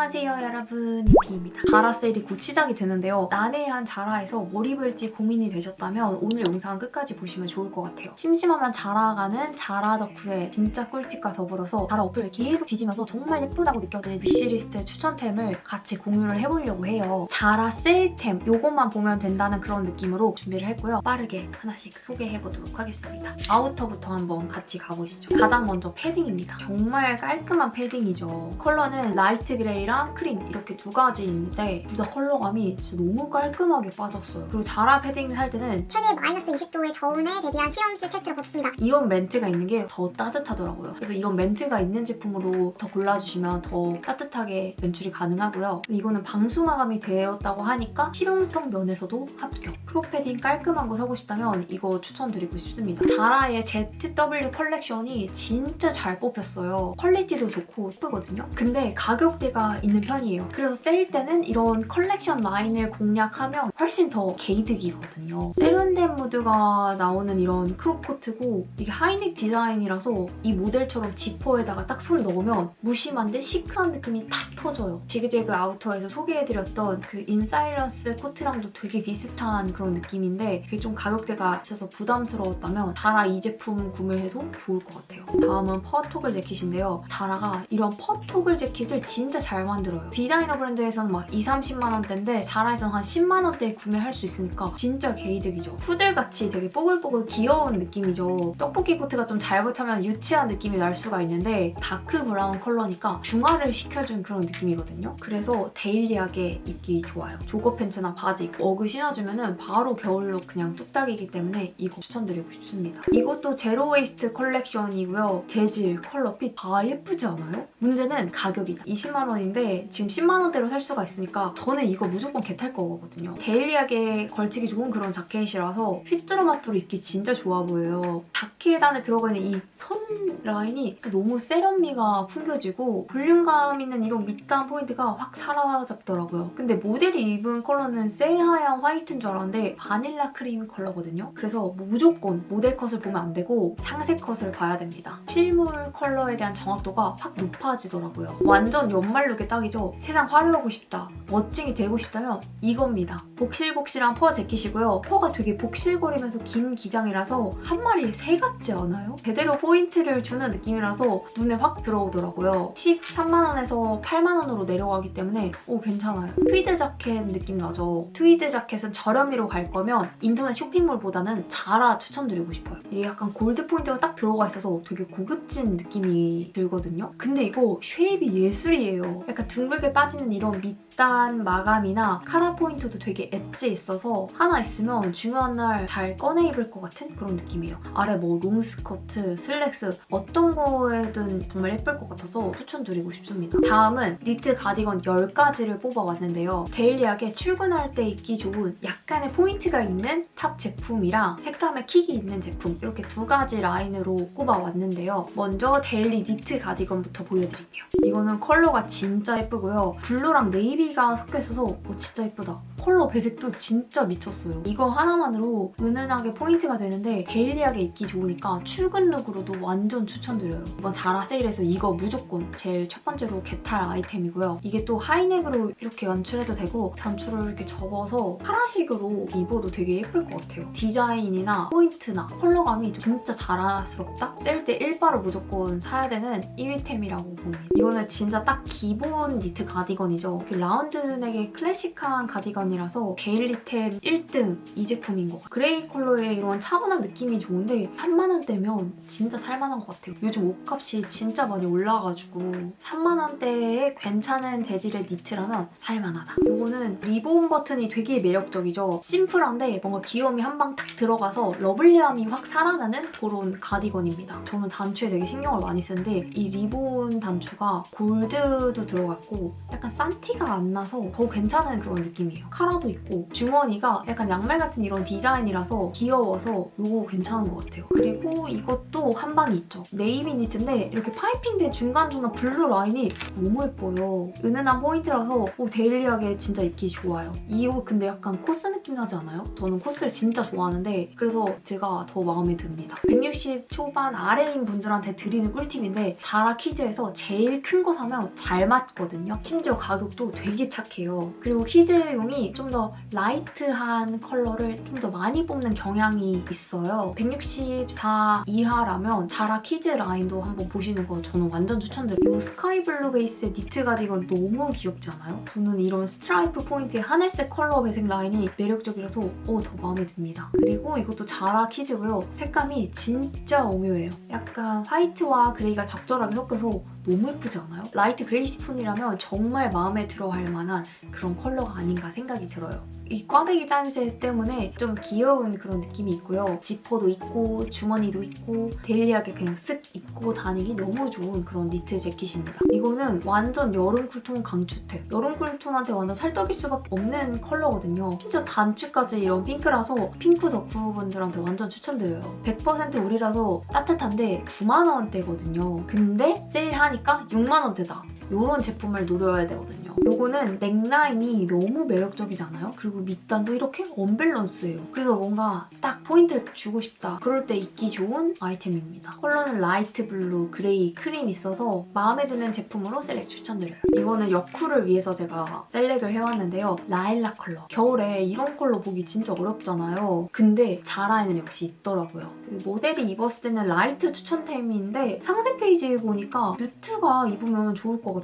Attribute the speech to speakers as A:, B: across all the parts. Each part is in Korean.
A: 안녕하세요 여러분. 니피입니다. 자라 세일이 곧 시작이 되는데요. 난해한 자라에서 뭘 입을지 고민이 되셨다면 오늘 영상 끝까지 보시면 좋을 것 같아요. 심심하면 자라가는 자라 덕후의 진짜 꿀팁과 더불어서 자라 어플을 계속 뒤지면서 정말 예쁘다고 느껴진 위시리스트 추천템을 같이 공유를 해보려고 해요. 자라 세일템. 요것만 보면 된다는 그런 느낌으로 준비를 했고요. 빠르게 하나씩 소개해보도록 하겠습니다. 아우터부터 한번 같이 가보시죠. 가장 먼저 패딩입니다. 정말 깔끔한 패딩이죠. 컬러는 라이트 그레이 랑 크림 이렇게 두 가지 있는데 둘 다 컬러감이 진짜 너무 깔끔하게 빠졌어요. 그리고 자라 패딩 살 때는
B: 최대 마이너스 20도의 저온에 대비한 실험실 테스트를 거쳤습니다.
A: 이런 멘트가 있는 게 더 따뜻하더라고요. 그래서 이런 멘트가 있는 제품으로 더 골라주시면 더 따뜻하게 연출이 가능하고요. 이거는 방수 마감이 되었다고 하니까 실용성 면에서도 합격. 프로패딩 깔끔한 거 사고 싶다면 이거 추천드리고 싶습니다. 자라의 ZW 컬렉션이 진짜 잘 뽑혔어요. 퀄리티도 좋고 예쁘거든요. 근데 가격대가 있는 편이에요. 그래서 세일 때는 이런 컬렉션 라인을 공략하면 훨씬 더 개이득이거든요. 세련된 무드가 나오는 이런 크롭 코트고 이게 하이넥 디자인이라서 이 모델처럼 지퍼에다가 딱 손 넣으면 무심한데 시크한 느낌이 탁 터져요. 지그재그 아우터에서 소개해드렸던 그 인사일런스 코트랑도 되게 비슷한 그런 느낌인데 그게 좀 가격대가 있어서 부담스러웠다면 다라 이 제품 구매해도 좋을 것 같아요. 다음은 퍼토글 재킷인데요. 다라가 이런 퍼토글 재킷을 진짜 잘 만들어요. 디자이너 브랜드에서는 막 2, 30만 원대인데 자라에서는 한 10만 원대에 구매할 수 있으니까 진짜 개이득이죠. 푸들같이 되게 뽀글뽀글 귀여운 느낌이죠. 떡볶이 코트가 좀 잘못하면 유치한 느낌이 날 수가 있는데 다크 브라운 컬러니까 중화를 시켜준 그런 느낌이거든요. 그래서 데일리하게 입기 좋아요. 조거 팬츠나 바지 어그 신어주면 바로 겨울로 그냥 뚝딱이기 때문에 이거 추천드리고 싶습니다. 이것도 제로 웨이스트 컬렉션이고요. 재질, 컬러, 핏 다 예쁘지 않아요? 문제는 가격이다. 20만 원인 데 지금 10만 원대로 살 수가 있으니까 저는 이거 무조건 개탈 거거든요. 데일리하게 걸치기 좋은 그런 자켓이라서 휘뚜루마뚜루 입기 진짜 좋아 보여요. 자켓 안에 들어가 있는 이 선 라인이 너무 세련미가 풍겨지고 볼륨감 있는 이런 밑단 포인트가 확 사라잡더라고요. 근데 모델이 입은 컬러는 새하얀 화이트인 줄 알았는데 바닐라 크림 컬러거든요. 그래서 뭐 무조건 모델 컷을 보면 안 되고 상세 컷을 봐야 됩니다. 실물 컬러에 대한 정확도가 확 높아지더라고요. 완전 연말 룩의 딱이죠. 세상 화려하고 싶다. 멋쟁이 되고 싶다면 이겁니다. 복실복실한 퍼 재킷이고요. 퍼가 되게 복실거리면서 긴 기장이라서 한 마리에 새 같지 않아요? 제대로 포인트를 주는 느낌이라서 눈에 확 들어오더라고요. 13만원에서 8만원으로 내려가기 때문에 오 괜찮아요. 트위드 자켓 느낌 나죠? 트위드 자켓은 저렴이로 갈 거면 인터넷 쇼핑몰보다는 자라 추천드리고 싶어요. 이게 약간 골드 포인트가 딱 들어가 있어서 되게 고급진 느낌이 들거든요. 근데 이거 쉐입이 예술이에요. 약간 둥글게 빠지는 이런 밑 단 마감이나 카라 포인트도 되게 엣지 있어서 하나 있으면 중요한 날 잘 꺼내 입을 것 같은 그런 느낌이에요. 아래 뭐 롱스커트, 슬랙스 어떤 거에든 정말 예쁠 것 같아서 추천드리고 싶습니다. 다음은 니트 가디건 10가지를 뽑아왔는데요. 데일리하게 출근할 때 입기 좋은 약간의 포인트가 있는 탑 제품이랑 색감의 킥이 있는 제품 이렇게 두 가지 라인으로 꼽아왔는데요. 먼저 데일리 니트 가디건부터 보여드릴게요. 이거는 컬러가 진짜 예쁘고요. 블루랑 네이비 가 섞여 있어서 어, 진짜 예쁘다. 컬러 배색도 진짜 미쳤어요. 이거 하나만으로 은은하게 포인트가 되는데 데일리하게 입기 좋으니까 출근 룩으로도 완전 추천드려요. 이번 자라 세일에서 이거 무조건 제일 첫 번째로 개탈 아이템이고요. 이게 또 하이넥으로 이렇게 연출해도 되고 단추를 이렇게 접어서 파라식으로 입어도 되게 예쁠 것 같아요. 디자인이나 포인트나 컬러감이 진짜 자라스럽다? 셀 때 일바로 무조건 사야 되는 1위템이라고 봅니다. 이거는 진짜 딱 기본 니트 가디건이죠. 그 라운 드넥의 클래식한 가디건이라서 데일리템 1등 이 제품인 것 같아요. 그레이 컬러의 이런 차분한 느낌이 좋은데 3만 원대면 진짜 살만한 것 같아요. 요즘 옷값이 진짜 많이 올라가지고 3만 원대에 괜찮은 재질의 니트라면 살만하다. 이거는 리본 버튼이 되게 매력적이죠. 심플한데 뭔가 귀여움이 한 방 탁 들어가서 러블리함이 확 살아나는 그런 가디건입니다. 저는 단추에 되게 신경을 많이 쓰는데 이 리본 단추가 골드도 들어갔고 약간 산티가 안 만나서 더 괜찮은 그런 느낌이에요. 카라도 있고 주머니가 약간 양말 같은 이런 디자인이라서 귀여워서 이거 괜찮은 것 같아요. 그리고 이것도 한 방이 있죠. 네이비 니트인데 이렇게 파이핑된 중간중간 블루 라인이 너무 예뻐요. 은은한 포인트라서 어, 데일리하게 진짜 입기 좋아요. 이 옷 근데 약간 코스 느낌 나지 않아요? 저는 코스를 진짜 좋아하는데 그래서 제가 더 마음에 듭니다. 160 초반 아래인 분들한테 드리는 꿀팁인데 자라 키즈에서 제일 큰 거 사면 잘 맞거든요. 심지어 가격도 되게 착해요. 그리고 키즈용이 좀 더 라이트한 컬러를 좀 더 많이 뽑는 경향이 있어요. 164 이하라면 자라 키즈 라인도 한번 보시는 거 저는 완전 추천드려요. 이 스카이 블루 베이스의 니트 가디건 너무 귀엽지 않아요? 저는 이런 스트라이프 포인트의 하늘색 컬러 배색 라인이 매력적이라서 어, 더 마음에 듭니다. 그리고 이것도 자라 키즈고요. 색감이 진짜 오묘해요. 약간 화이트와 그레이가 적절하게 섞여서 너무 예쁘지 않아요? 라이트 그레이시 톤이라면 정말 마음에 들어 할 만한 그런 컬러가 아닌가 생각이 들어요. 이 꽈배기 따임새 때문에 좀 귀여운 그런 느낌이 있고요. 지퍼도 있고 주머니도 있고 데일리하게 그냥 쓱 입고 다니기 너무 좋은 그런 니트 재킷입니다. 이거는 완전 여름 쿨톤 강추템. 여름 쿨톤한테 완전 살떡일 수밖에 없는 컬러거든요. 진짜 단추까지 이런 핑크라서 핑크 덕후분들한테 완전 추천드려요. 100% 우리라서 따뜻한데 9만 원대거든요. 근데 세일하니까 6만 원대다. 이런 제품을 노려야 되거든요. 요거는 넥라인이 너무 매력적이잖아요. 그리고 밑단도 이렇게 언밸런스예요. 그래서 뭔가 딱 포인트 주고 싶다. 그럴 때 입기 좋은 아이템입니다. 컬러는 라이트 블루, 그레이, 크림 있어서 마음에 드는 제품으로 셀렉 추천드려요. 이거는 여쿨을 위해서 제가 셀렉을 해왔는데요. 라일락 컬러. 겨울에 이런 컬러 보기 진짜 어렵잖아요. 근데 자라에는 역시 있더라고요. 그 모델이 입었을 때는 라이트 추천템인데 상세 페이지에 보니까 뮤트가 입으면 좋을 것 같아요.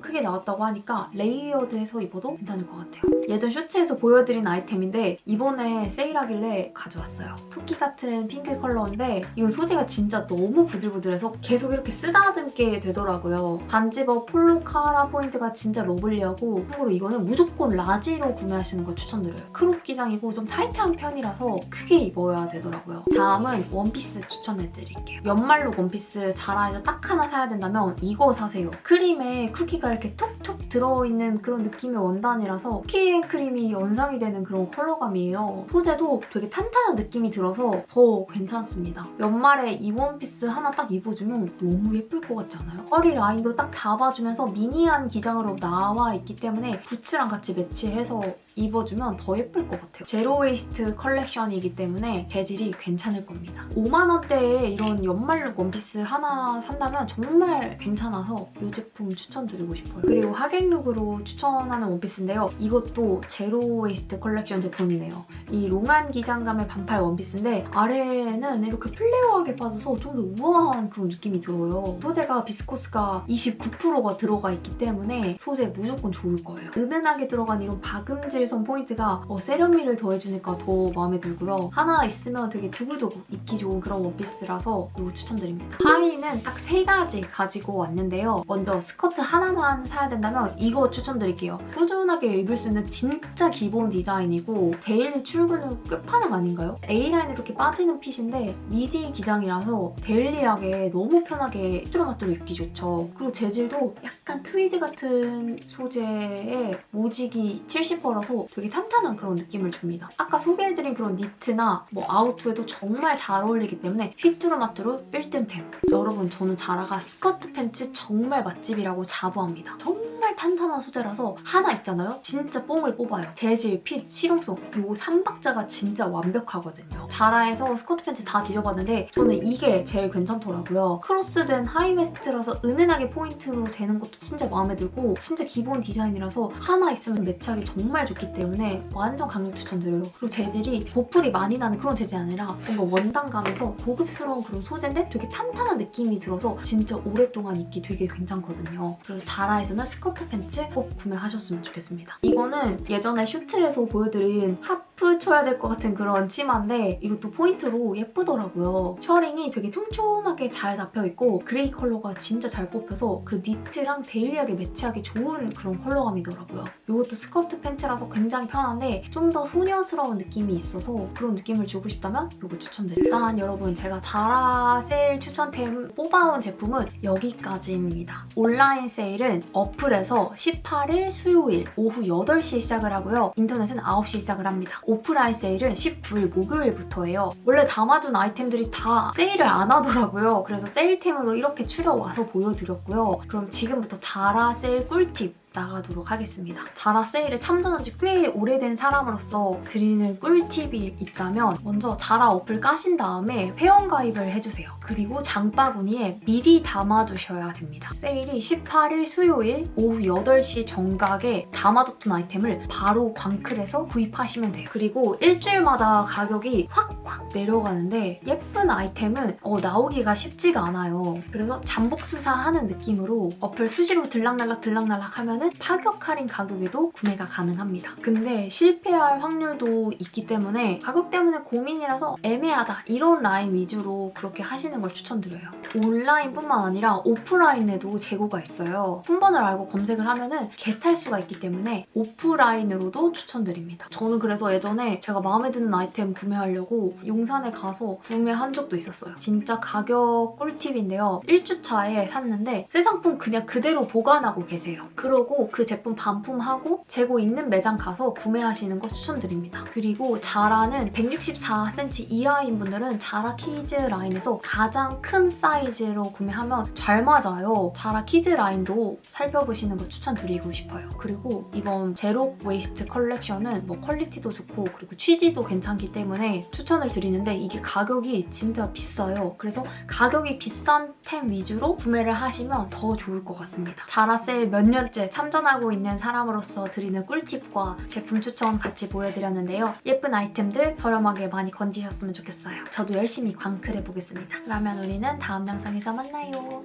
A: 크게 나왔다고 하니까 레이어드해서 입어도 괜찮을 것 같아요. 예전 쇼츠에서 보여드린 아이템인데 이번에 세일하길래 가져왔어요. 토끼 같은 핑크 컬러인데 이건 소재가 진짜 너무 부들부들해서 계속 이렇게 쓰다듬게 되더라고요. 반지버 폴로 카라 포인트가 진짜 러블리하고 참고로 이거는 무조건 라지로 구매하시는 거 추천드려요. 크롭 기장이고 좀 타이트한 편이라서 크게 입어야 되더라고요. 다음은 원피스 추천해드릴게요. 연말로 원피스 자라에서 딱 하나 사야 된다면 이거 사세요. 크림에 쿠키가 이렇게 톡톡 들어있는 그런 느낌의 원단이라서 쿠키 크림이 연상이 되는 그런 컬러감이에요. 소재도 되게 탄탄한 느낌이 들어서 더 괜찮습니다. 연말에 이 원피스 하나 딱 입어주면 너무 예쁠 것 같지 않아요? 허리 라인도 딱 잡아주면서 미니한 기장으로 나와 있기 때문에 부츠랑 같이 매치해서 입어주면 더 예쁠 것 같아요. 제로 웨이스트 컬렉션이기 때문에 재질이 괜찮을 겁니다. 5만 원대에 이런 연말룩 원피스 하나 산다면 정말 괜찮아서 이 제품 추천드리고 싶어요. 그리고 하객룩으로 추천하는 원피스인데요. 이것도 제로 웨이스트 컬렉션 제품이네요. 이 롱한 기장감의 반팔 원피스인데 아래는 이렇게 플레어하게 빠져서 좀 더 우아한 그런 느낌이 들어요. 소재가 비스코스가 29%가 들어가 있기 때문에 소재 무조건 좋을 거예요. 은은하게 들어간 이런 박음질 선 포인트가 어, 세련미를 더해주니까 더 마음에 들고요. 하나 있으면 되게 두고두고 입기 좋은 그런 원피스라서 이거 추천드립니다. 하의는 딱 세 가지 가지고 왔는데요. 먼저 스커트 하나만 사야 된다면 이거 추천드릴게요. 꾸준하게 입을 수 있는 진짜 기본 디자인이고 데일리 출근 후 끝판왕 아닌가요? A라인 이렇게 빠지는 핏인데 미디 기장이라서 데일리하게 너무 편하게 뚜루마뚜루 입기 좋죠. 그리고 재질도 약간 트위드 같은 소재의 모직이 70%라서 되게 탄탄한 그런 느낌을 줍니다. 아까 소개해드린 그런 니트나 뭐 아우투에도 정말 잘 어울리기 때문에 휘뚜루마뚜루 1등템. 여러분 저는 자라가 스커트 팬츠 정말 맛집이라고 자부합니다. 정말 탄탄한 소재라서 하나 있잖아요? 진짜 뽕을 뽑아요. 재질, 핏, 실용성 이 3박자가 진짜 완벽하거든요. 자라에서 스커트 팬츠 다 뒤져봤는데 저는 이게 제일 괜찮더라고요. 크로스된 하이웨스트라서 은은하게 포인트로 되는 것도 진짜 마음에 들고 진짜 기본 디자인이라서 하나 있으면 매치하기 정말 좋기 때문에 완전 강력 추천드려요. 그리고 재질이 보풀이 많이 나는 그런 재질이 아니라 뭔가 원단감에서 고급스러운 그런 소재인데 되게 탄탄한 느낌이 들어서 진짜 오랫동안 입기 되게 괜찮거든요. 그래서 자라에서는 스커트 팬츠 꼭 구매하셨으면 좋겠습니다. 이거는 예전에 슈트에서 보여드린 합 점프 쳐야 될 것 같은 그런 치마인데 이것도 포인트로 예쁘더라고요. 셔링이 되게 촘촘하게 잘 잡혀있고 그레이 컬러가 진짜 잘 뽑혀서 그 니트랑 데일리하게 매치하기 좋은 그런 컬러감이더라고요. 이것도 스커트 팬츠라서 굉장히 편한데 좀 더 소녀스러운 느낌이 있어서 그런 느낌을 주고 싶다면 이거 추천드려요. 짠 여러분 제가 자라 세일 추천템 뽑아온 제품은 여기까지입니다. 온라인 세일은 어플에서 18일 수요일 오후 8시 시작을 하고요. 인터넷은 9시 시작을 합니다. 오프라인 세일은 19일 목요일부터예요. 원래 담아둔 아이템들이 다 세일을 안 하더라고요. 그래서 세일템으로 이렇게 추려와서 보여드렸고요. 그럼 지금부터 자라 세일 꿀팁 나가도록 하겠습니다. 자라 세일에 참전한 지 꽤 오래된 사람으로서 드리는 꿀팁이 있다면 먼저 자라 어플 까신 다음에 회원 가입을 해주세요. 그리고 장바구니에 미리 담아두셔야 됩니다. 세일이 18일 수요일 오후 8시 정각에 담아뒀던 아이템을 바로 광클에서 구입하시면 돼요. 그리고 일주일마다 가격이 확확 내려가는데 예쁜 아이템은 어, 나오기가 쉽지가 않아요. 그래서 잠복 수사하는 느낌으로 어플 수시로 들락날락 들락날락 하면 은 파격 할인 가격에도 구매가 가능합니다. 근데 실패할 확률도 있기 때문에 가격 때문에 고민이라서 애매하다 이런 라인 위주로 그렇게 하시는 걸 추천드려요. 온라인뿐만 아니라 오프라인에도 재고가 있어요. 품번을 알고 검색을 하면은 개탈 수가 있기 때문에 오프라인으로도 추천드립니다. 저는 그래서 예전에 제가 마음에 드는 아이템 구매하려고 용산에 가서 구매한 적도 있었어요. 진짜 가격 꿀팁인데요. 1주차에 샀는데 새 상품 그냥 그대로 보관하고 계세요. 그러고 그 제품 반품하고 재고 있는 매장 가서 구매하시는 거 추천드립니다. 그리고 자라는 164cm 이하인 분들은 자라 키즈 라인에서 가장 큰 사이즈로 구매하면 잘 맞아요. 자라 키즈 라인도 살펴보시는 거 추천드리고 싶어요. 그리고 이번 제로 웨이스트 컬렉션은 뭐 퀄리티도 좋고 그리고 취지도 괜찮기 때문에 추천을 드리는데 이게 가격이 진짜 비싸요. 그래서 가격이 비싼 템 위주로 구매를 하시면 더 좋을 것 같습니다. 자라 세일 몇 년째 참전하고 있는 사람으로서 드리는 꿀팁과 제품 추천 같이 보여드렸는데요. 예쁜 아이템들 저렴하게 많이 건지셨으면 좋겠어요. 저도 열심히 광클해 보겠습니다. 그러면 우리는 다음 영상에서 만나요.